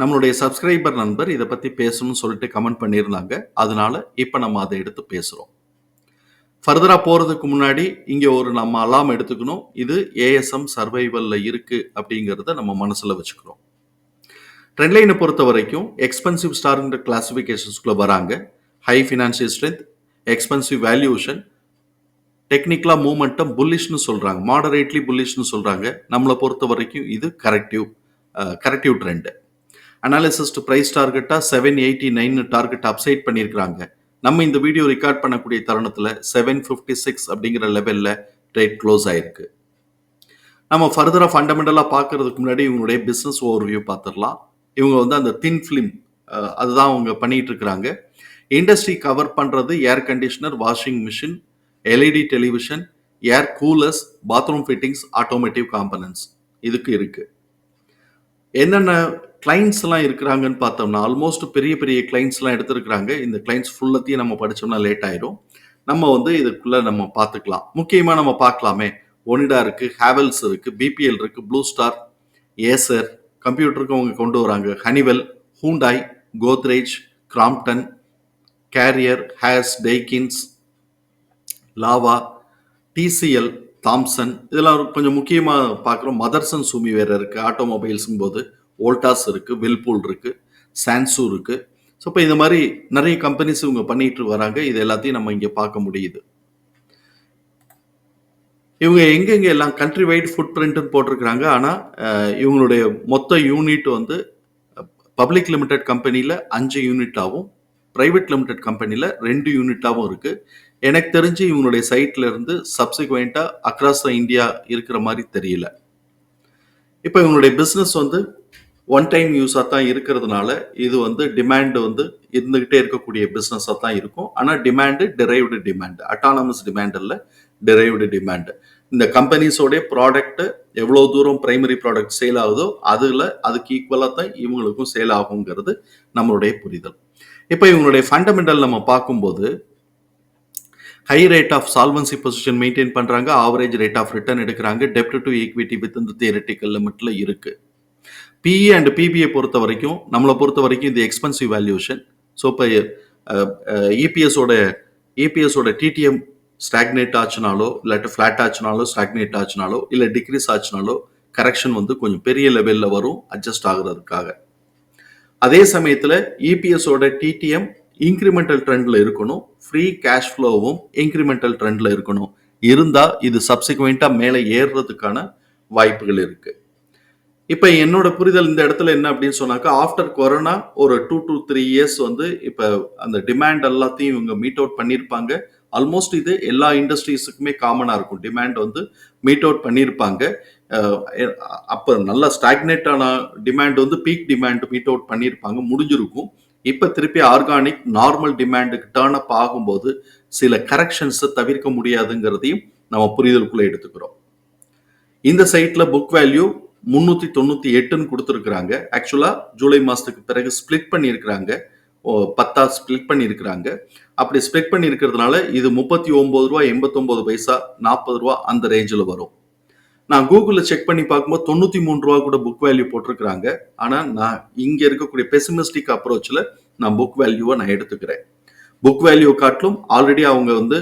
நம்மளுடைய சப்ஸ்கிரைபர் நண்பர் இதை பற்றி பேசணும்னு சொல்லிட்டு கமெண்ட் பண்ணியிருந்தாங்க. அதனால இப்போ நம்ம அதை எடுத்து பேசுகிறோம் ஃபர்தராக போகிறதுக்கு முன்னாடி இங்கே ஒரு நம்ம அலாம் எடுத்துக்கணும். இது ஏஎஸ்எம் சர்வைவலில் இருக்குது அப்படிங்கிறத நம்ம மனசில் வச்சுக்கிறோம். ட்ரெண்ட்லைனை பொறுத்த வரைக்கும் எக்ஸ்பென்சிவ் ஸ்டார்ன்ற கிளாஸிஃபிகேஷன்ஸ்குள்ளே வராங்க. High financial strength expensive valuation டெக்னிக்கலாக மூமெண்டம் புல்லிஷ்னு சொல்கிறாங்க மாடரேட்லி புல்லிஷ்னு சொல்கிறாங்க நம்மளை பொறுத்த வரைக்கும் இது corrective corrective trend analysis price டார்கெட்டாக seven eighty nine target upside பண்ணியிருக்கிறாங்க நம்ம இந்த வீடியோ ரெக்கார்ட் பண்ணக்கூடிய தருணத்தில் செவன் ஃபிஃப்டி சிக்ஸ் அப்படிங்கிற லெவலில் ட்ரேட் க்ளோஸ் ஆயிருக்கு. நம்ம ஃபர்தராக ஃபண்டமெண்டலாக பார்க்கறதுக்கு முன்னாடி இவங்களுடைய பிஸ்னஸ் ஓவர்வியூ பார்த்துடலாம் இவங்க வந்து அந்த தின் ஃபிலிம் அதுதான் அவங்க பண்ணிட்டு இருக்கிறாங்க. இண்டஸ்ட்ரி கவர் பண்ணுறது air conditioner washing machine LED television air coolers bathroom fittings automotive components இதுக்கு இருக்கு. என்னென்ன கிளைண்ட்ஸ்லாம் இருக்கிறாங்கன்னு பார்த்தோம்னா ஆல்மோஸ்ட் பெரிய பெரிய கிளைண்ட்ஸ்லாம் எல்லாம் இந்த கிளைண்ட்ஸ் ஃபுல்லத்தையும் நம்ம படிச்சோம்னா லேட் ஆயிரும். நம்ம வந்து இதுக்குள்ளே நம்ம பார்த்துக்கலாம். முக்கியமாக நம்ம பார்க்கலாமே. ஒனிடா இருக்குது ஹேவல்ஸ் இருக்குது பிபிஎல் இருக்குது ப்ளூ ஸ்டார் ஏசர் கம்ப்யூட்டருக்கு அவங்க கொண்டு வராங்க. Honeywell Hyundai Godrej Crompton Carrier has Daikins lava TCL Thomson இதெல்லாம் கொஞ்சம் முக்கியமாக பார்க்குறோம். மதர்சன் சுமி வேறு இருக்குது ஆட்டோமொபைல்ஸும் போது ஓல்டாஸ் இருக்குது வில்பூல் இருக்குது சான்சூ இருக்குது ஸோ இப்போ இந்த மாதிரி நிறைய கம்பெனிஸ் இவங்க பண்ணிட்டு வராங்க. இது எல்லாத்தையும் நம்ம இங்கே பார்க்க முடியுது. இவங்க எங்கெங்க எல்லாம் கண்ட்ரி வைட் ஃபுட் பிரிண்ட்னு போட்டிருக்கிறாங்க ஆனால் இவங்களுடைய மொத்த யூனிட் வந்து பப்ளிக் லிமிடெட் கம்பெனியில் அஞ்சு யூனிட்டாகவும் ப்ரைவேட் லிமிடெட் கம்பெனியில் ரெண்டு யூனிட்டாகவும் இருக்குது எனக்கு தெரிஞ்சு இவங்களுடைய சைட்ல இருந்து சப்சிக்வெண்ட்டாக அக்ராஸ் த இந்தியா இருக்கிற மாதிரி தெரியல. இப்போ இவங்களுடைய பிஸ்னஸ் வந்து ஒன் டைம் யூஸாக தான் இருக்கிறதுனால இது வந்து டிமாண்டு வந்து இருந்துகிட்டே இருக்கக்கூடிய பிஸ்னஸாக தான் இருக்கும். ஆனால் demand driven demand autonomous demand இல்லை டிரைவ்டு டிமாண்டு இந்த கம்பெனிஸோடைய ப்ராடக்ட்டு எவ்வளோ தூரம் ப்ரைமரி ப்ராடக்ட் சேல் ஆகுதோ அதில் அதுக்கு ஈக்குவலாக தான் இவங்களுக்கும் சேல் ஆகுங்கிறது நம்மளுடைய புரிதல். இப்போ இவங்களுடைய ஃபண்டமெண்டல் நம்ம பார்க்கும்போது high rate of solvency position maintain பண்ணுறாங்க ஆவரேஜ் ரேட் ஆஃப் ரிட்டர்ன் எடுக்கிறாங்க டெப்ட் டு ஈக்விட்டி வித் இந்த தியரட்டிக்கல் லிமிட்டில் இருக்குது பிஇ அண்ட் பிபிஐ பொறுத்த வரைக்கும் நம்மளை பொறுத்த வரைக்கும் இது எக்ஸ்பென்சிவ் வேல்யூஷன் ஸோ இப்போ இபிஎஸோட இபிஎஸோட டிடிஎம் ஸ்டாக்னேட் ஆச்சுனாலோ இல்லாட்டி ஃப்ளாட் ஆச்சுனாலோ ஸ்டாக்னேட் ஆச்சுனாலோ இல்லை டிக்ரீஸ் ஆச்சுனாலோ கரெக்ஷன் வந்து கொஞ்சம் பெரிய லெவலில் வரும் அட்ஜஸ்ட் ஆகுறதுக்காக. அதே சமயத்தில் இபிஎஸோட டிடிஎம் இன்க்ரிமெண்டல் ட்ரெண்டில் இருக்கணும். ஃப்ரீ கேஷ் ஃப்ளோவும் இன்க்ரிமெண்டல் ட்ரெண்டில் இருக்கணும். இருந்தால் இது சப்சிக்வெண்ட்டாக மேலே ஏறுறதுக்கான வாய்ப்புகள் இருக்குது இப்போ என்னோட புரிதல் இந்த இடத்துல என்ன அப்படின்னு சொன்னாக்கா ஆஃப்டர் கொரோனா ஒரு டூ டு த்ரீ இயர்ஸ் வந்து இப்போ அந்த டிமாண்ட் எல்லாத்தையும் இவங்க மீட் அவுட் பண்ணியிருப்பாங்க ஆல்மோஸ்ட் இது எல்லா இண்டஸ்ட்ரீஸுக்குமே காமனாக இருக்கும். டிமாண்ட் வந்து மீட் அவுட் பண்ணியிருப்பாங்க அப்போ நல்லா ஸ்டாக்னேட் ஆன டிமாண்ட் வந்து பீக் டிமாண்ட் மீட் அவுட் பண்ணியிருப்பாங்க முடிஞ்சிருக்கும். இப்போ திருப்பி ஆர்கானிக் நார்மல் டிமாண்டுக்கு டேர்ன் அப் ஆகும்போது சில கரெக்ஷன்ஸை தவிர்க்க முடியாதுங்கிறதையும் நம்ம புரிதலுக்குள்ளே எடுத்துக்கிறோம். இந்த சைட்டில் புக் வேல்யூ முந்நூற்றி தொண்ணூற்றி எட்டுன்னு கொடுத்துருக்குறாங்க. ஆக்சுவலாக ஜூலை மாதத்துக்கு பிறகு ஸ்ப்ளிட் பண்ணியிருக்கிறாங்க. பத்தா ஸ்ப்ளிட் பண்ணியிருக்கிறாங்க. அப்படி ஸ்ப்ளிட் பண்ணியிருக்கிறதுனால இது முப்பத்தி ஒம்பது ரூபா எண்பத்தொம்போது பைசா நாற்பது ரூபா அந்த ரேஞ்சில் வரும். நான் கூகுளில் செக் பண்ணி பார்க்கும்போது தொண்ணூற்றி மூணு ரூபா கூட புக் வேல்யூ போட்டிருக்கிறாங்க. ஆனால் நான் இங்கே இருக்கக்கூடிய பெசிமிஸ்டிக் அப்ரோச்சில் நான் புக் வேல்யூவை நான் எடுத்துக்கிறேன். புக் வேல்யூ காட்டிலும் ஆல்ரெடி அவங்க வந்து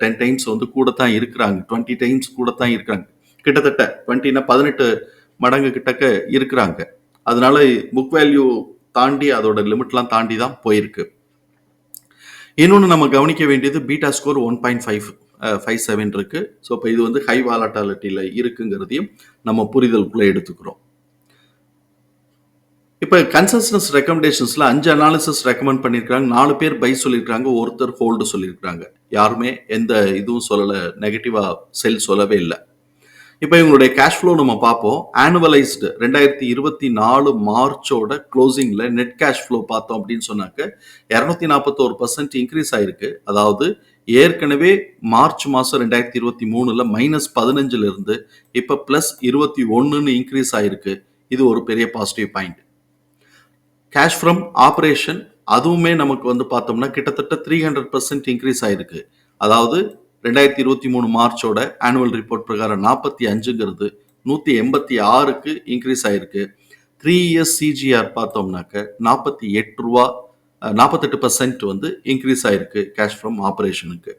டென் டைம்ஸ் வந்து கூட தான் இருக்கிறாங்க. டுவெண்ட்டி டைம்ஸ் கூட தான் இருக்கிறாங்க. கிட்டத்தட்ட டுவெண்ட்டினா பதினெட்டு மடங்கு கிட்டக்க இருக்கிறாங்க. அதனால புக் வேல்யூ தாண்டி அதோட லிமிட்லாம் தாண்டி தான் போயிருக்கு. இன்னொன்று நம்ம கவனிக்க வேண்டியது beta score one point five five seven இருக்கு. ஸோ இப்போ இது வந்து ஹை வாலட்டாலிட்டியில் இருக்குங்கிறதையும் நம்ம புரிதலுக்குள்ளே எடுத்துக்கிறோம். இப்போ கன்சல்டன்ஸ் ரெக்கமெண்டேஷன்ஸில் அஞ்சு அனாலிசிஸ் ரெக்கமெண்ட் பண்ணியிருக்காங்க நாலு பேர் பை சொல்லியிருக்காங்க ஒருத்தர் ஹோல்டு சொல்லியிருக்காங்க யாருமே எந்த இதுவும் சொல்லலை நெகட்டிவாக செல் சொல்லவே இல்லை. இப்போ இவங்களுடைய கேஷ் ஃப்ளோ நம்ம பார்ப்போம். ஆனுவலைஸ்டு ரெண்டாயிரத்தி இருபத்தி நாலு மார்ச்சோட க்ளோசிங்கில் நெட் கேஷ் ஃப்ளோ பார்த்தோம் அப்படின்னு சொன்னாக்க இரநூத்தி நாற்பத்தோரு பர்சன்ட் இன்க்ரீஸ் ஆயிருக்கு. அதாவது ஏற்கனவே மார்ச் மாதம் ரெண்டாயிரத்தி இருபத்தி மூணில் மைனஸ் பதினஞ்சுலேருந்து இப்போ ப்ளஸ் இருபத்தி ஒன்றுன்னு இன்க்ரீஸ் ஆயிருக்கு. இது ஒரு பெரிய positive point cash from operation அதுவுமே நமக்கு வந்து பார்த்தோம்னா கிட்டத்தட்ட த்ரீ ஹண்ட்ரட் பர்சன்ட் இன்க்ரீஸ் ஆயிருக்கு. அதாவது ரெண்டாயிரத்தி இருபத்தி மூணு மார்ச்சோட ஆனுவல் ரிப்போர்ட் பிரகாரம் நாற்பத்தி அஞ்சுங்கிறது நூற்றி எண்பத்தி ஆறுக்கு இன்க்ரீஸ் ஆயிருக்கு. த்ரீ இயர்ஸ் சிஜிஆர் பார்த்தோம்னாக்க நாற்பத்தி எட்டு ரூபா நாற்பத்தெட்டு பர்சன்ட் வந்து இன்க்ரீஸ் ஆயிருக்கு கேஷ் ஃப்ரம் ஆப்ரேஷனுக்கு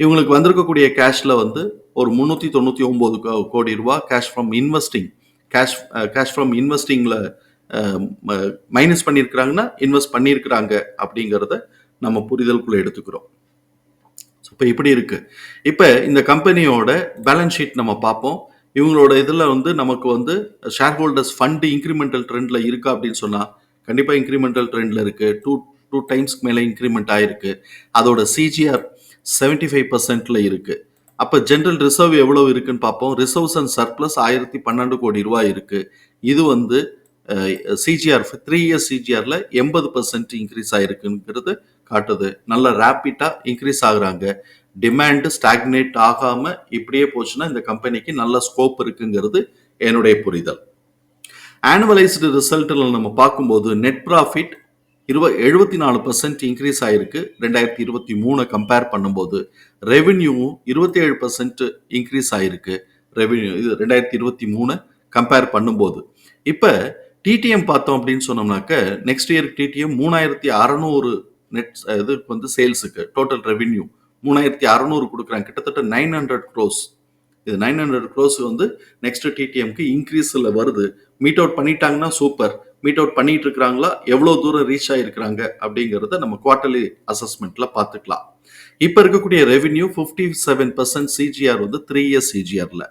இவங்களுக்கு வந்திருக்கக்கூடிய கேஷில் வந்து ஒரு முந்நூற்றி தொண்ணூற்றி ஒம்பது கோடி ரூபா cash from investing cash cash from இன்வெஸ்டிங்கில் minus பண்ணியிருக்கிறாங்கன்னா இன்வெஸ்ட் பண்ணியிருக்கிறாங்க அப்படிங்கிறத நம்ம புரிதலுக்குள்ளே எடுத்துக்கிறோம். இப்போ இப்படி இருக்கு. இப்போ இந்த கம்பெனியோட பேலன்ஸ் ஷீட் நம்ம பார்ப்போம். இவங்களோட இதில் வந்து நமக்கு வந்து ஷேர் ஹோல்டர்ஸ் ஃபண்டு இன்க்ரிமெண்டல் ட்ரெண்டில் இருக்கா அப்படின்னு சொன்னால் கண்டிப்பாக இன்க்ரிமெண்டல் ட்ரெண்டில் இருக்குது டூ டூ டைம்ஸ்க்கு மேலே இன்க்ரிமெண்ட் ஆயிருக்கு. அதோட சிஜிஆர் செவன்டி ஃபைவ் பர்சன்ட்ல இருக்குது அப்போ ஜென்ரல் ரிசர்வ் எவ்வளோ இருக்குன்னு பார்ப்போம். ரிசர்வ்ஸ் அண்ட் சர்ப்ளஸ் ஆயிரத்தி பன்னெண்டு கோடி ரூபாய் இருக்குது இது வந்து சிஜிஆர் த்ரீ இயர்ஸ் சிஜிஆரில் எண்பது பர்சன்ட் இன்க்ரீஸ் ஆயிருக்குங்கிறது காட்டுது. நல்ல ரேப்பிட்டாக இன்க்ரீஸ் ஆகுறாங்க. டிமாண்டு ஸ்டாக்னேட் ஆகாமல் இப்படியே போச்சுன்னா இந்த கம்பெனிக்கு நல்ல ஸ்கோப் இருக்குங்கிறது என்னுடைய புரிதல். ஆனுவலைஸ்டு ரிசல்ட்டில் நம்ம பார்க்கும்போது நெட் ப்ராஃபிட் இருப எழுபத்தி நாலு பர்சன்ட் இன்க்ரீஸ் ஆகிருக்கு ரெண்டாயிரத்தி இருபத்தி மூணு கம்பேர் பண்ணும்போது ரெவென்யூவும் இருபத்தி ஏழு பர்சன்ட் இன்க்ரீஸ் ஆகிருக்கு ரெவென்யூ இது ரெண்டாயிரத்தி இருபத்தி மூணு கம்பேர் பண்ணும்போது. இப்போ டிடிஎம் பார்த்தோம் அப்படின்னு சொன்னோம்னாக்க நெக்ஸ்ட் இயர் டிடிஎம் மூணாயிரத்தி அறநூறு நெட் இதுக்கு வந்து சேல்ஸுக்கு டோட்டல் ரெவின்யூ மூணாயிரத்தி அறநூறு கொடுக்குறாங்க. கிட்டத்தட்ட நைன் ஹண்ட்ரட் க்ரோஸ் இது நைன் ஹண்ட்ரட் க்ரோஸ் வந்து நெக்ஸ்ட் டிடிஎம்க்கு இன்க்ரீஸில் வருது. மீட் அவுட் பண்ணிட்டாங்கன்னா சூப்பர் மீட் அவுட் பண்ணிட்டு இருக்கிறாங்களா? எவ்வளோ தூரம் ரீச் ஆகிருக்கிறாங்க அப்படிங்கிறத நம்ம குவார்ட்டர்லி அசஸ்மெண்ட்டில் பார்த்துக்கலாம். இப்போ இருக்கக்கூடிய revenue fifty seven percent CAGR வந்து த்ரீ இயர்ஸ் சிஜிஆரில்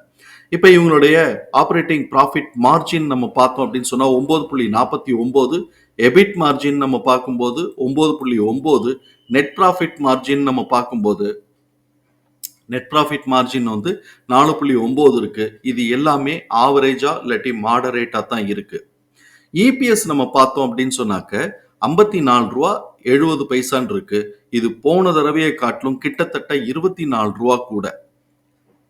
இப்போ இவங்களுடைய ஆப்ரேட்டிங் ப்ராஃபிட் மார்ஜின் நம்ம பார்த்தோம் அப்படின்னு சொன்னால் ஒம்பது புள்ளி நாற்பத்தி ஒம்பது எபிட் மார்ஜின் நம்ம பார்க்கும்போது ஒம்பது புள்ளி ஒம்பது நெட் ப்ராஃபிட் மார்ஜின் நம்ம பார்க்கும்போது நெட் ப்ராஃபிட் மார்ஜின் வந்து நாலு புள்ளி ஒம்பது இருக்கு. இது எல்லாமே ஆவரேஜா இல்லாட்டி மாடரேட்டா தான் இருக்கு. இபிஎஸ் நம்ம பார்த்தோம் அப்படின்னு சொன்னாக்க ஐம்பத்தி நாலு ரூபா எழுபது பைசான் இருக்கு. இது போன தடவையை காட்டிலும் கிட்டத்தட்ட இருபத்தி நாலு ரூபா கூட.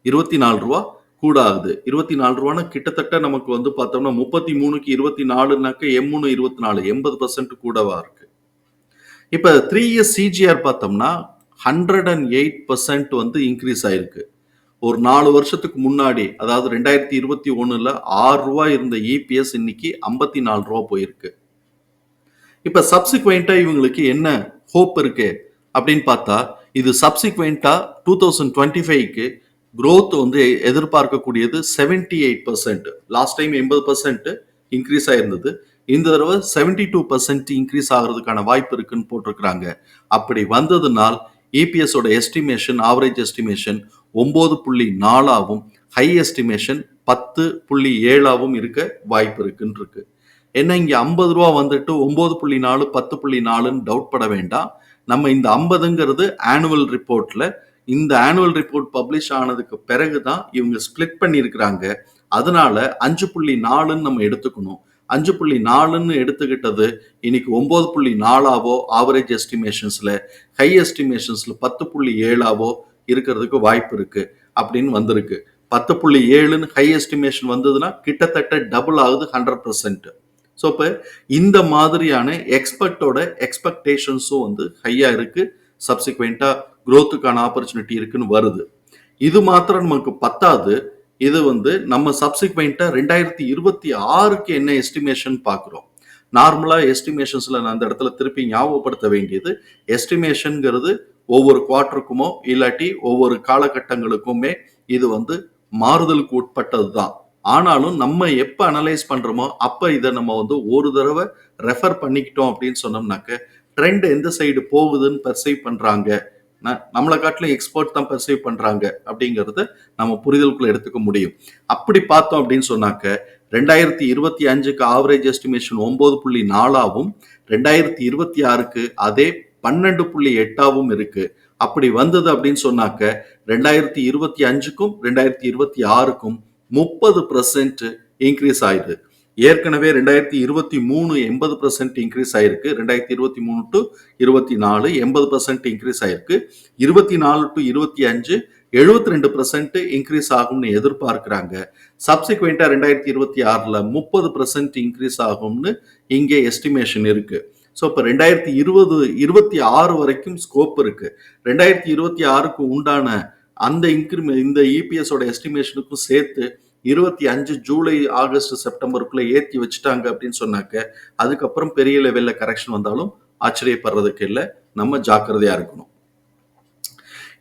இருபத்தி நாலு ரூபா கூட ஆகுது இருபத்தி நாலு ரூபானா கிட்டத்தட்ட நமக்கு வந்து பார்த்தோம்னா முப்பத்தி மூணுக்கு இருபத்தி நாலுனாக்க எம்மூணு இருபத்தி நாலு எண்பது பர்சன்ட் கூடவா இருக்கு. இப்போ த்ரீ இயர்ஸ் சிஜிஆர் பார்த்தோம்னா ஹண்ட்ரட் அண்ட் எயிட் பர்சன்ட் வந்து இன்க்ரீஸ் ஆயிருக்கு. ஒரு நாலு வருஷத்துக்கு முன்னாடி அதாவது ரெண்டாயிரத்தி இருபத்தி ஒன்றில் ஆறு ரூபா இருந்த இபிஎஸ் இன்னைக்கு ஐம்பத்தி நாலு ரூபா போயிருக்கு. இப்போ சப்சிக்வெண்ட்டாக இவங்களுக்கு என்ன ஹோப் இருக்கு? அப்படின்னு பார்த்தா இது சப்சிக்வெண்ட்டாக டூ தௌசண்ட் டுவெண்ட்டி ஃபைவ்க்கு க்ரோத் வந்து எதிர்பார்க்கக்கூடியது seventy eight percent last time எண்பது பர்சன்ட் இன்க்ரீஸ் ஆயிருந்தது. இந்த தடவை செவன்டி டூ பர்சன்ட் இன்க்ரீஸ் ஆகிறதுக்கான வாய்ப்பு இருக்குன்னு போட்டிருக்கிறாங்க. அப்படி வந்ததுனால் இபிஎஸோட எஸ்டிமேஷன் ஆவரேஜ் எஸ்டிமேஷன் ஒம்பது புள்ளி நாலாவும் ஹை எஸ்டிமேஷன் பத்து புள்ளி ஏழாவும் இருக்க வாய்ப்பு இருக்குன்னு இருக்கு. என்ன இங்கே ஐம்பது ரூபா வந்துட்டு ஒம்பது புள்ளி நாலு பத்து புள்ளி நாலுன்னு டவுட் பட வேண்டாம். நம்ம இந்த ஐம்பதுங்கிறது ஆனுவல் ரிப்போர்ட்டில் இந்த ஆனுவல் ரிப்போர்ட் பப்ளிஷ் ஆனதுக்கு பிறகு தான் இவங்க ஸ்பிளிட் பண்ணியிருக்கிறாங்க. அதனால அஞ்சு புள்ளி நாலுன்னு நம்ம எடுத்துக்கணும். அஞ்சு புள்ளி நாலுன்னு எடுத்துக்கிட்டது இன்னைக்கு ஒன்பது புள்ளி நாலாவோ ஆவரேஜ் எஸ்டிமேஷன்ஸில் ஹை எஸ்டிமேஷன்ஸில் பத்து புள்ளி ஏழாவோ இருக்கிறதுக்கு வாய்ப்பு இருக்குது அப்படின்னு வந்திருக்கு. பத்து புள்ளி ஏழுன்னு ஹை எஸ்டிமேஷன் வந்ததுன்னா கிட்டத்தட்ட டபுள் ஆகுது ஹண்ட்ரட் பர்சன்ட் ஸோ இப்போ இந்த மாதிரியான எக்ஸ்பர்ட்டோட எக்ஸ்பெக்டேஷன்ஸும் வந்து ஹையாக இருக்குது சப்சிக்வெண்ட்டாக குரோத்துக்கான ஆப்பர்ச்சுனிட்டி இருக்குன்னு வருது. இது மாத்திரம் நமக்கு பத்தாது. இது வந்து நம்ம சப்சிக்வெண்ட்டாக ரெண்டாயிரத்தி இருபத்தி ஆறுக்கு என்ன எஸ்டிமேஷன் பார்க்குறோம்? நார்மலாக எஸ்டிமேஷன்ஸில் நான் அந்த இடத்துல திருப்பி ஞாபகப்படுத்த வேண்டியது எஸ்டிமேஷனுங்கிறது ஒவ்வொரு குவார்ட்டருக்குமோ இல்லாட்டி ஒவ்வொரு காலகட்டங்களுக்குமே இது வந்து மாறுதலுக்கு உட்பட்டது தான் ஆனாலும் நம்ம எப்போ அனலைஸ் பண்ணுறோமோ அப்போ இதை நம்ம வந்து ஒரு தடவை ரெஃபர் பண்ணிக்கிட்டோம் அப்படின்னு சொன்னோம்னாக்க ட்ரெண்ட் எந்த சைடு போகுதுன்னு பெர்சைவ் பண்ணுறாங்க நம்மளை காட்டிலும் எக்ஸ்பர்ட் தான் பர்சீவ் பண்ணுறாங்க அப்படிங்கிறத நம்ம புரிதலுக்குள்ள எடுத்துக்க முடியும். அப்படி பார்த்தோம் அப்படின்னு சொன்னாக்க ரெண்டாயிரத்தி இருபத்தி அஞ்சுக்கு ஆவரேஜ் எஸ்டிமேஷன் ஒன்பது புள்ளி நாலாவும் ரெண்டாயிரத்தி இருபத்தி ஆறுக்கு அதே பன்னெண்டு புள்ளி எட்டாவும் இருக்கு. அப்படி வந்தது அப்படின்னு சொன்னாக்க ரெண்டாயிரத்தி இருபத்தி அஞ்சுக்கும் ரெண்டாயிரத்தி இருபத்தி ஆறுக்கும் முப்பது பர்சன்ட் இன்க்ரீஸ் ஆயிடுது. ஏற்கனவே ரெண்டாயிரத்தி இருபத்தி மூணு எண்பது பர்சன்ட் இன்க்ரீஸ் ஆயிருக்கு. ரெண்டாயிரத்தி இருபத்தி மூணு டு இருபத்தி நாலு எண்பது பர்சன்ட் இன்க்ரீஸ் ஆயிருக்கு. இருபத்தி நாலு டு இருபத்தி அஞ்சு எழுபத்தி ரெண்டு பர்சன்ட் இன்க்ரீஸ் ஆகும்னு எதிர்பார்க்கிறாங்க. சப்சிக்வெண்டா ரெண்டாயிரத்தி இருபத்தி ஆறுல முப்பது பர்சன்ட் இன்க்ரீஸ் ஆகும்னு இங்கே எஸ்டிமேஷன் இருக்கு. ஸோ இப்போ ரெண்டாயிரத்தி இருபது இருபத்தி ஆறு வரைக்கும் ஸ்கோப் இருக்கு. ரெண்டாயிரத்தி இருபத்தி ஆறுக்கு உண்டான அந்த இன்க்ரிமெண்ட் இந்த இபிஎஸோட எஸ்டிமேஷனுக்கும் சேர்த்து இருபத்தி அஞ்சு ஜூலை ஆகஸ்ட் செப்டம்பருக்குள்ள ஏற்றி வச்சுட்டாங்க அப்படின்னு சொன்னாக்க அதுக்கப்புறம் பெரிய லெவலில் கரெக்ஷன் வந்தாலும் ஆச்சரியப்படுறதுக்கு இல்லை நம்ம ஜாக்கிரதையா இருக்கணும்.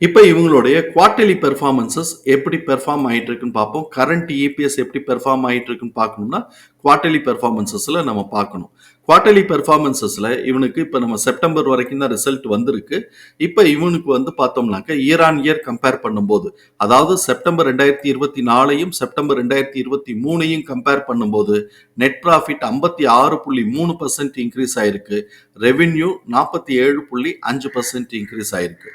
இப்போ இவங்களுடைய குவார்டர்லி பெர்ஃபார்மன்சஸ் எப்படி பெர்ஃபார்ம் ஆகிட்டு இருக்குன்னு பார்ப்போம். கரண்ட் இபிஎஸ் எப்படி பெர்ஃபார்ம் ஆயிட்டு இருக்குன்னு பார்க்கணும்னா குவார்டர்லி பெர்ஃபார்மன்சஸ்ல நம்ம பார்க்கணும். குவார்டர்லி பெர்ஃபார்மன்சஸில் இவனுக்கு இப்போ நம்ம செப்டம்பர் வரைக்கும் தான் ரிசல்ட் வந்திருக்கு. இப்போ இவனுக்கு வந்து பார்த்தோம்னாக்க இயர் ஆன் இயர் கம்பேர் பண்ணும்போது அதாவது செப்டம்பர் ரெண்டாயிரத்தி இருபத்தி நாலையும் செப்டம்பர் ரெண்டாயிரத்தி இருபத்தி மூணையும் கம்பேர் பண்ணும்போது நெட் ப்ராஃபிட் ஐம்பத்தி ஆறு புள்ளி மூணு பர்சன்ட் இன்க்ரீஸ் ஆயிருக்கு. ரெவின்யூ நாற்பத்தி ஏழு புள்ளி அஞ்சு பர்சன்ட் இன்க்ரீஸ் ஆயிருக்கு.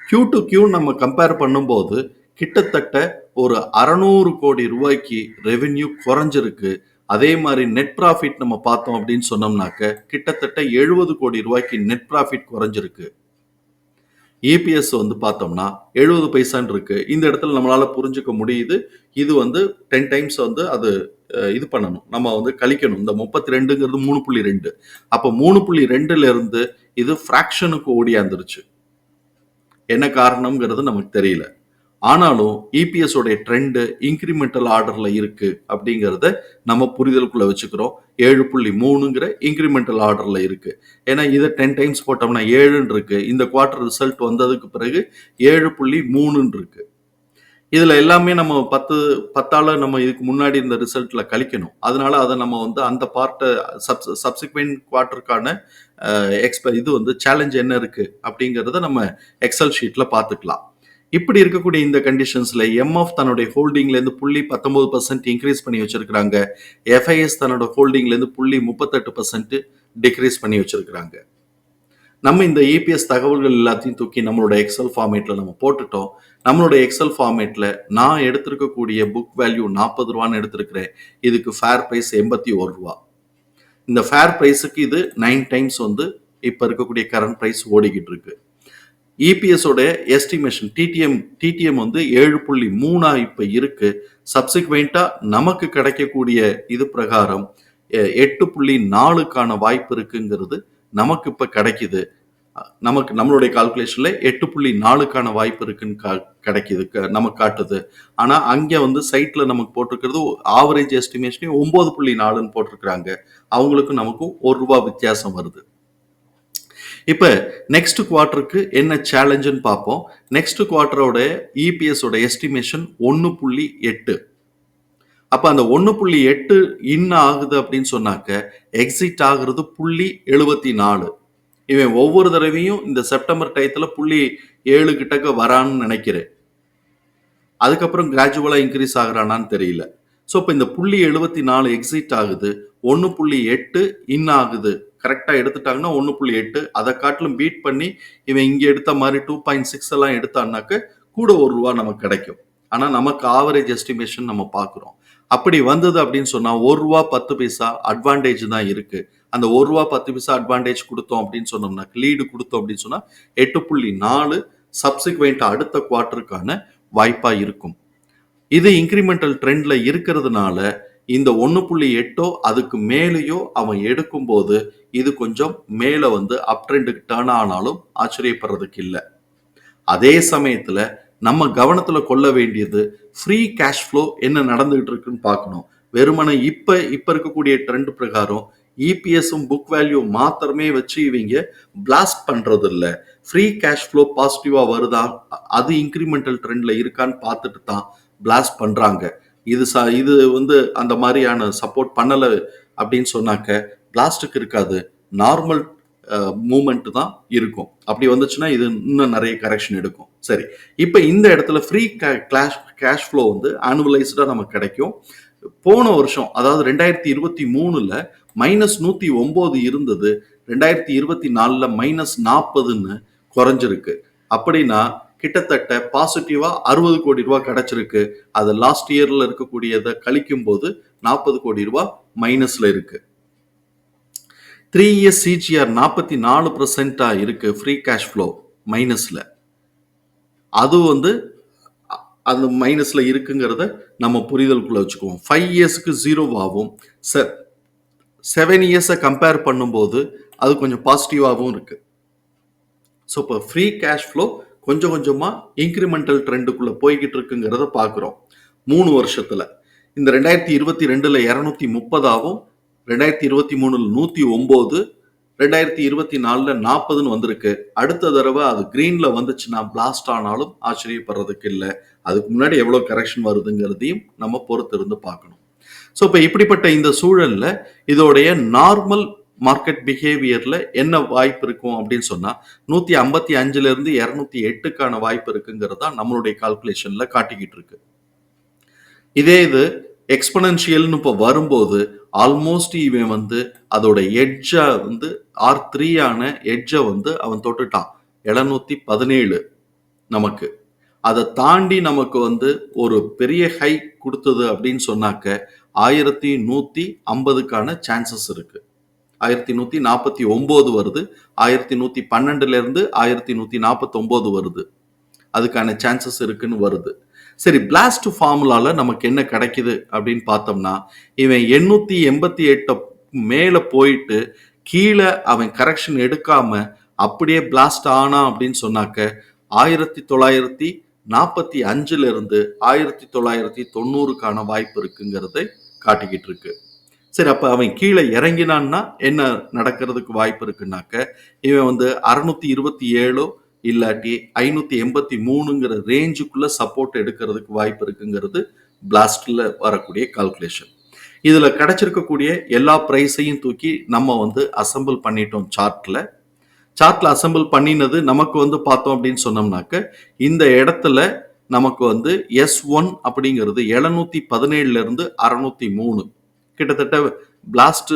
கியூ டு கியூ நம்ம கம்பேர் பண்ணும்போது கிட்டத்தட்ட ஒரு அறநூறு கோடி ரூபாய்க்கு ரெவென்யூ குறைஞ்சிருக்கு. அதே மாதிரி நெட் ப்ராஃபிட் நம்ம பார்த்தோம் அப்படின்னு சொன்னோம்னாக்க கிட்டத்தட்ட எழுபது கோடி ரூபாய்க்கு நெட் ப்ராஃபிட் குறைஞ்சிருக்கு. இபிஎஸ் வந்து பார்த்தோம்னா எழுபது பைசான் இருக்கு. இந்த இடத்துல நம்மளால புரிஞ்சுக்க முடியுது. இது வந்து டென் டைம்ஸ் வந்து அது இது பண்ணணும். நம்ம வந்து கழிக்கணும். இந்த முப்பத்தி ரெண்டுங்கிறது மூணு புள்ளி ரெண்டு. அப்போ மூணு புள்ளி ரெண்டுல இருந்து இது ஃப்ராக்ஷனுக்கு ஓடியாந்துருச்சு. என்ன காரணம்ங்கிறது நமக்கு தெரியல. ஆனாலும் இபிஎஸ் உடைய ட்ரெண்டு இன்க்ரிமெண்டல் ஆர்டர்ல இருக்கு அப்படிங்கிறத நம்ம புரிதலுக்குள்ள வச்சுக்கிறோம். ஏழு புள்ளி மூணுங்கிற இன்க்ரிமெண்டல் ஆர்டரில் இருக்குது ஏன்னா இதை டென் டைம்ஸ் போட்டோம்னா ஏழுன்னு இருக்குது இந்த குவார்ட்டர் ரிசல்ட் வந்ததுக்கு பிறகு ஏழு புள்ளி மூணுன்னு இருக்குது இதில் எல்லாமே நம்ம பத்து பத்தால் நம்ம இதுக்கு முன்னாடி இந்த ரிசல்ட்டில் கழிக்கணும். அதனால அதை நம்ம வந்து அந்த பார்ட்டை சப் சப்சிக்வெண்ட் குவார்ட்டருக்கான எக்ஸ்ப இது வந்து சேலஞ்ச் என்ன இருக்குது அப்படிங்கிறத நம்ம எக்ஸல் ஷீட்டில் பார்த்துக்கலாம். இப்படி இருக்கக்கூடிய இந்த கண்டிஷன்ஸில் எம்எஃப் தன்னுடைய ஹோல்டிங்லேருந்து புள்ளி பத்தொம்பது பர்சன்ட் இன்க்ரீஸ் பண்ணி வச்சுருக்கிறாங்க. எஃப்ஐஎஸ் தன்னோட ஹோல்டிங்லேருந்து புள்ளி முப்பத்தெட்டு பர்சன்ட் டிக்ரீஸ் பண்ணி வச்சுருக்கிறாங்க. நம்ம இந்த ஏபிஎஸ் தகவல்கள் எல்லாத்தையும் தூக்கி நம்மளோட எக்ஸல் ஃபார்மேட்டில் நம்ம போட்டுட்டோம். நம்மளோட எக்ஸல் ஃபார்மேட்டில் நான் எடுத்திருக்கக்கூடிய புக் வேல்யூ நாற்பது ரூபான்னு எடுத்திருக்கிறேன். இதுக்கு ஃபேர் ப்ரைஸ் எண்பத்தி ஒரு ரூபா. இந்த ஃபேர் ப்ரைஸுக்கு இது நைன் டைம்ஸ் வந்து இப்போ இருக்கக்கூடிய கரண்ட் ப்ரைஸ் ஓடிக்கிட்டு இருக்கு. இபிஎஸோட எஸ்டிமேஷன் டிடிஎம் டிடிஎம் வந்து ஏழு புள்ளி மூணா இப்போ இருக்கு. சப்சிக்வெண்ட்டாக நமக்கு கிடைக்கக்கூடிய இது பிரகாரம் எ- எட்டு புள்ளி நாலுக்கான வாய்ப்பு இருக்குங்கிறது நமக்கு இப்போ கிடைக்குது. நமக்கு நம்மளுடைய கால்குலேஷன்ல எட்டு புள்ளி நாலுக்கான வாய்ப்பு இருக்குன்னு கா கிடைக்குது க- நமக்கு காட்டுது. ஆனா அங்க வந்து சைட்ல நமக்கு போட்டிருக்கிறது ஆவரேஜ் எஸ்டிமேஷனே ஒன்பது புள்ளி நாலுன்னு போட்டிருக்கிறாங்க. அவங்களுக்கும் நமக்கும் ஒரு ரூபா வித்தியாசம் வருது. இப்போ நெக்ஸ்ட் குவார்ட்டருக்கு என்ன சேலஞ்சுன்னு பார்ப்போம். நெக்ஸ்ட் குவார்ட்டரோட இபிஎஸோட எஸ்டிமேஷன் ஒன்று புள்ளி எட்டு. அப்போ அந்த ஒன்று புள்ளி எட்டு இன் ஆகுது அப்படின்னு சொன்னாக்க எக்ஸிட் ஆகுறது புள்ளி எழுபத்தி நாலு. இவன் ஒவ்வொரு தடவையும் இந்த செப்டம்பர் டயத்தில் புள்ளி ஏழு கிட்டக்க வரான்னு நினைக்கிறேன். அதுக்கப்புறம் கிராஜுவலாக இன்க்ரீஸ் ஆகிறானான்னு தெரியல. ஸோ இப்போ இந்த புள்ளி எழுபத்தி நாலு எக்ஸிட் ஆகுது ஒன்று புள்ளி எட்டு இன் ஆகுது. கரெக்டாக எடுத்துட்டாங்கன்னா ஒன்று புள்ளி எட்டு. அதை காட்டிலும் பீட் பண்ணி இவன் இங்கே எடுத்த மாதிரி டூ பாயிண்ட் சிக்ஸ் எல்லாம் எடுத்தான்னாக்க கூட ஒரு ரூபா நமக்கு கிடைக்கும். ஆனால் நமக்கு ஆவரேஜ் எஸ்டிமேஷன் நம்ம பார்க்குறோம். அப்படி வந்தது அப்படின்னு சொன்னால் ஒரு ரூபா பத்து பைசா அட்வான்டேஜ் தான் இருக்குது அந்த ஒரு ரூபா பத்து பைசா அட்வான்டேஜ் கொடுத்தோம் அப்படின்னு சொன்னோம்னா லீடு கொடுத்தோம் அப்படின்னு சொன்னால் எட்டு புள்ளி நாலு சப்சிக்வெண்ட் அடுத்த குவார்ட்டருக்கான வாய்ப்பாக இருக்கும். இது இன்க்ரிமெண்டல் ட்ரெண்டில் இருக்கிறதுனால இந்த ஒன்று புள்ளி எட்டோ அதுக்கு மேலேயோ அவன் எடுக்கும்போது இது கொஞ்சம் மேலே வந்து அப் ட்ரெண்டுக்கு டேர்ன் ஆனாலும் ஆச்சரியப்படுறதுக்கு இல்லை. அதே சமயத்தில் நம்ம கவனத்தில் கொள்ள வேண்டியது ஃப்ரீ கேஷ் ஃப்ளோ என்ன நடந்துகிட்டு இருக்குன்னு பார்க்கணும். வெறுமனை இப்போ இப்போ இருக்கக்கூடிய ட்ரெண்ட் பிரகாரம் இபிஎஸும் புக் வேல்யூ மாத்திரமே வச்சு இவங்க பிளாஸ்ட் பண்ணுறது இல்லை ஃப்ரீ கேஷ் ஃப்ளோ பாசிட்டிவாக வருதா? அது இன்க்ரிமெண்டல் ட்ரெண்டில் இருக்கான்னு பார்த்துட்டு தான் பிளாஸ்ட் பண்ணுறாங்க இது ச இது வந்து அந்த மாதிரியான சப்போர்ட் பண்ணலை அப்படின்னு சொன்னாக்க பிளாஸ்டிக் இருக்காது. நார்மல் மூமெண்ட் தான் இருக்கும். அப்படி வந்துச்சுன்னா இது இன்னும் நிறைய கரெக்ஷன் எடுக்கும். சரி. இப்போ இந்த இடத்துல ஃப்ரீ கிளாஷ் கேஷ் ஃப்ளோ வந்து ஆனுவலைஸ்டாக நமக்கு கிடைக்கும். போன வருஷம் அதாவது ரெண்டாயிரத்தி இருபத்தி மூணுல மைனஸ் நூற்றி ஒம்பது இருந்தது. ரெண்டாயிரத்தி இருபத்தி நாலில் மைனஸ் நாற்பதுன்னு குறைஞ்சிருக்கு. அப்படின்னா கிட்டத்தட்ட பாசிட்டிவா அறுபது கோடி ரூபாய் கிடைச்சிருக்கு. அது லாஸ்ட் இயர்ல இருக்கக்கூடியதை கழிக்கும் போது நாற்பது கோடி ரூபாய் மைனஸ்ல இருக்கு. த்ரீ இயர்ஸ் சிஜிஆர் நாற்பத்தி நாலு பர்சன்டா இருக்கு ஃப்ரீ கேஷ் ஃப்ளோ மைனஸ்ல அது வந்து அந்த மைனஸ்ல இருக்குங்கிறத நம்ம புரிதலுக்குள்ள வச்சுக்குவோம். ஃபைவ் இயர்ஸ்க்கு ஜீரோவாகவும் செவன் இயர்ஸை கம்பேர் பண்ணும்போது அது கொஞ்சம் பாசிட்டிவாகவும் இருக்கு. ஸோ இப்போ ஃப்ரீ கேஷ் ஃப்ளோ கொஞ்சம் கொஞ்சமாக இன்க்ரிமெண்டல் ட்ரெண்டுக்குள்ளே போய்கிட்டு இருக்குங்கிறத பார்க்குறோம் மூணு வருஷத்தில். இந்த ரெண்டாயிரத்தி இருபத்தி ரெண்டில் இரநூத்தி முப்பதாகவும் ரெண்டாயிரத்தி இருபத்தி மூணில் நூற்றி ஒம்பது ரெண்டாயிரத்தி இருபத்தி நாலில் நாற்பதுன்னு வந்திருக்கு. அடுத்த தடவை அது க்ரீனில் வந்துச்சுன்னா பிளாஸ்ட் ஆனாலும் ஆச்சரியப்படுறதுக்கு இல்லை. அதுக்கு முன்னாடி எவ்வளோ கரெக்ஷன் வருதுங்கிறதையும் நம்ம பொறுத்திருந்து பார்க்கணும். ஸோ இப்போ இப்படிப்பட்ட இந்த சூழலில் இதோடைய நார்மல் மார்க்கெட் பிஹேவியர்ல என்ன வாய்ப்பு இருக்கும் அப்படின்னு சொன்னா நூத்தி ஐம்பத்தி அஞ்சுல இருந்து இருநூத்தி எட்டுக்கான வாய்ப்பு இருக்குங்கிறது தான் நம்மளுடைய கால்குலேஷன்ல காட்டிக்கிட்டு இருக்கு. இதே இது எக்ஸ்பனன்ஷியல்னு இப்போ வரும்போது ஆல்மோஸ்ட் இவன் வந்து அதோட எட்ஜை வந்து ஆர் த்ரீயான எட்ஜை வந்து அவன் தொட்டுட்டான். எழுநூத்தி பதினேழு நமக்கு. அதை தாண்டி நமக்கு வந்து ஒரு பெரிய ஹை கொடுத்தது அப்படின்னு சொன்னாக்க ஆயிரத்தி நூத்தி ஐம்பதுக்கான சான்சஸ் இருக்கு. ஆயிரத்தி நூத்தி நாற்பத்தி ஒன்பது வருது. ஆயிரத்தி நூத்தி பன்னெண்டுல இருந்து ஆயிரத்தி நூத்தி நாற்பத்தி ஒன்பது வருது. அதுக்கான சான்சஸ் இருக்குன்னு வருது. சரி பிளாஸ்ட் ஃபார்முலால நமக்கு என்ன கிடைக்குது அப்படின்னு பார்த்தோம்னா இவன் எண்ணூத்தி எண்பத்தி எட்டு மேல போயிட்டு கீழே அவன் கரெக்ஷன் எடுக்காம அப்படியே பிளாஸ்ட் ஆனா அப்படின்னு சொன்னாக்க ஆயிரத்தி தொள்ளாயிரத்தி நாற்பத்தி அஞ்சுல இருந்து ஆயிரத்தி தொள்ளாயிரத்தி தொண்ணூறுக்கான வாய்ப்பு இருக்குங்கிறதை காட்டிக்கிட்டு இருக்கு. சரி அப்போ அவன் கீழே இறங்கினான்னா என்ன நடக்கிறதுக்கு வாய்ப்பு இருக்குன்னாக்க இவன் வந்து அறுநூத்தி இருபத்தி ஏழோ இல்லாட்டி ஐநூத்தி எண்பத்தி மூணுங்கிற ரேஞ்சுக்குள்ள சப்போர்ட் எடுக்கிறதுக்கு வாய்ப்பு இருக்குங்கிறது பிளாஸ்டில் வரக்கூடிய கால்குலேஷன் இதுல கிடைச்சிருக்கக்கூடிய எல்லா பிரைஸையும் தூக்கி நம்ம வந்து அசெம்பிள் பண்ணிட்டோம் சார்ட்ல சார்ட்ல அசெம்பிள் பண்ணினது நமக்கு வந்து பார்த்தோம் அப்படின்னு சொன்னோம்னாக்க இந்த இடத்துல நமக்கு வந்து எஸ் ஒன் அப்படிங்கிறது எழுநூத்தி பதினேழுல இருந்து அறுநூத்தி மூணு. கிட்டத்தட்ட பிளாஸ்ட்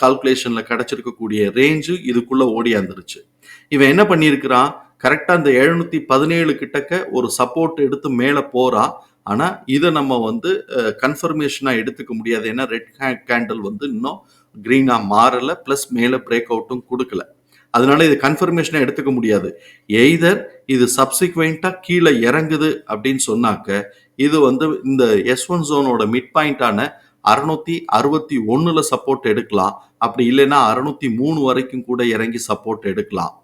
கால்குலேஷன்ல கிடைச்சிருக்கக்கூடிய ரேஞ்சு இதுக்குள்ள ஓடியாந்துருச்சு இவன் என்ன பண்ணியிருக்கிறான்? கரெக்டா இந்த எழுநூத்தி பதினேழு கிட்டக்க ஒரு சப்போர்ட் எடுத்து மேலே போறா. ஆனா இதை நம்ம வந்து கன்ஃபர்மேஷனா எடுத்துக்க முடியாது. ஏன்னா ரெட் கேண்டில் வந்து இன்னும் கிரீனா மாறல பிளஸ் மேலே பிரேக் அவுட்டும் கொடுக்கல. அதனால இது கன்ஃபர்மேஷனாக எடுத்துக்க முடியாது. எய்தர் இது சப்சிக்வெண்ட்டாக கீழே இறங்குது அப்படின்னு சொன்னாக்க இது வந்து இந்த எஸ் ஒன் ஜோனோட மிட் பாயிண்டான அறுநூத்தி அறுபத்தி ஒன்னுல சப்போர்ட் எடுக்கலாம். அப்படி இல்லைன்னா அறுநூத்தி மூணு வரைக்கும் கூட இறங்கி சப்போர்ட் எடுக்கலாம்.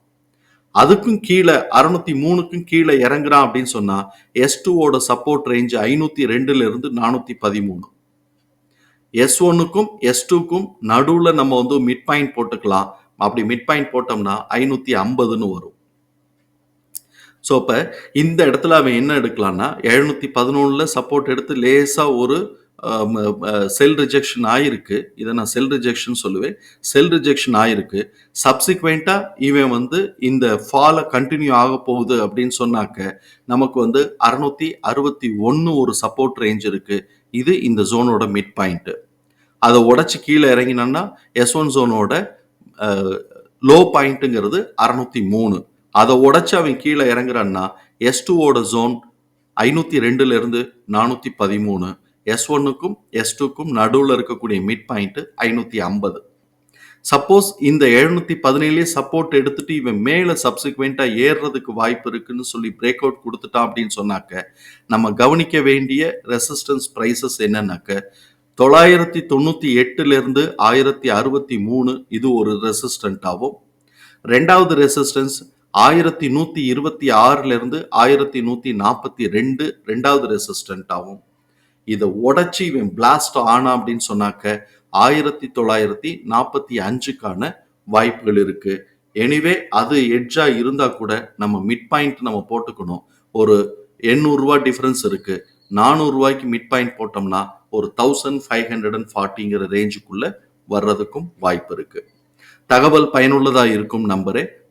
அதுக்கும் கீழே அறுநூத்தி மூணுக்கும் கீழே இறங்குறான் அப்படின்னு சொன்னா எஸ் டூவோட சப்போர்ட் ரேஞ்ச் ஐநூத்தி ரெண்டுல இருந்து நானூத்தி பதிமூணு. எஸ் ஒன்னுக்கும் எஸ் டூக்கும் நடுவுல நம்ம வந்து மிட் பாயிண்ட் போட்டுக்கலாம். அப்படி மிட் பாயிண்ட் போட்டோம்னா ஐநூத்தி ஐம்பதுன்னு வரும். ஸோ இப்போ இந்த இடத்துல அவன் என்ன எடுக்கலாம்னா எழுநூத்தி பதினொன்னுல சப்போர்ட் எடுத்து லேசா ஒரு செல் ரிஜெக்ஷன் ஆயிருக்கு. இதை நான் செல் ரிஜெக்ஷன் சொல்லுவேன். செல் ரிஜெக்ஷன் ஆயிருக்கு. சப்சிக்வெண்ட்டாக இவன் வந்து இந்த ஃபாலை கண்டினியூ ஆக போகுது அப்படின்னு சொன்னாக்க நமக்கு வந்து அறுநூத்தி அறுபத்தி ஒன்று ஒரு சப்போர்ட் ரேஞ்ச் இருக்கு. இது இந்த ஜோனோட மிட் பாயிண்ட் அதை உடச்சி கீழே இறங்கினோம்னா எஸ் ஒன் ஜோனோட லோ பாயிண்ட்டுங்கிறது அறுநூத்தி மூணு. அதை உடச்சி அவன் கீழே இறங்குறான்னா எஸ் டூவோட ஜோன் ஐநூற்றி ரெண்டுலேருந்து நானூற்றி பதிமூணு. எஸ் ஒன்னுக்கும் எஸ் டூக்கும் நடுவில் இருக்கக்கூடிய மிட் பாயிண்ட் ஐநூற்றி ஐம்பது. சப்போஸ் இந்த எழுநூத்தி பதினேழுலேயே சப்போர்ட் எடுத்துட்டு இவன் மேலே சப்சிக்வெண்ட்டாக ஏறுறதுக்கு வாய்ப்பு இருக்குன்னு சொல்லி பிரேக் அவுட் கொடுத்துட்டான் அப்படின்னு சொன்னாக்க நம்ம கவனிக்க வேண்டிய ரெசிஸ்டன்ஸ் ப்ரைசஸ் என்னன்னாக்க தொள்ளாயிரத்தி தொண்ணூத்தி எட்டுலேருந்து ஆயிரத்தி அறுபத்தி மூணு இது ஒரு ரெசிஸ்டண்ட்டாகவும் ரெண்டாவது ரெசிஸ்டன்ஸ் ஆயிரத்தி நூற்றி இருபத்தி ஆறுலேருந்து ஆயிரத்தி நூற்றி நாற்பத்தி ரெண்டு ரெண்டாவது ரெசிஸ்டண்ட்டாகவும் இதை உடச்சி இவன் பிளாஸ்ட் ஆனா அப்படின்னு சொன்னாக்க ஆயிரத்தி தொள்ளாயிரத்தி நாற்பத்தி அஞ்சுக்கான வாய்ப்புகள் இருக்கு. எனிவே அது எட்ஜா இருந்தா கூட நம்ம மிட் பாயிண்ட் நம்ம போட்டுக்கணும். ஒரு எண்ணூறுரூவா டிஃபரன்ஸ் இருக்கு. நானூறு ரூபாய்க்கு மிட் பாயிண்ட் போட்டோம்னா ஒரு தௌசண்ட் ஃபைவ் ஹண்ட்ரட் அண்ட் ஃபார்ட்டிங்கிற ரேஞ்சுக்குள்ள வர்றதுக்கும் வாய்ப்பு இருக்கு. தகவல் பயனுள்ளதா இருக்கும் நம்பரே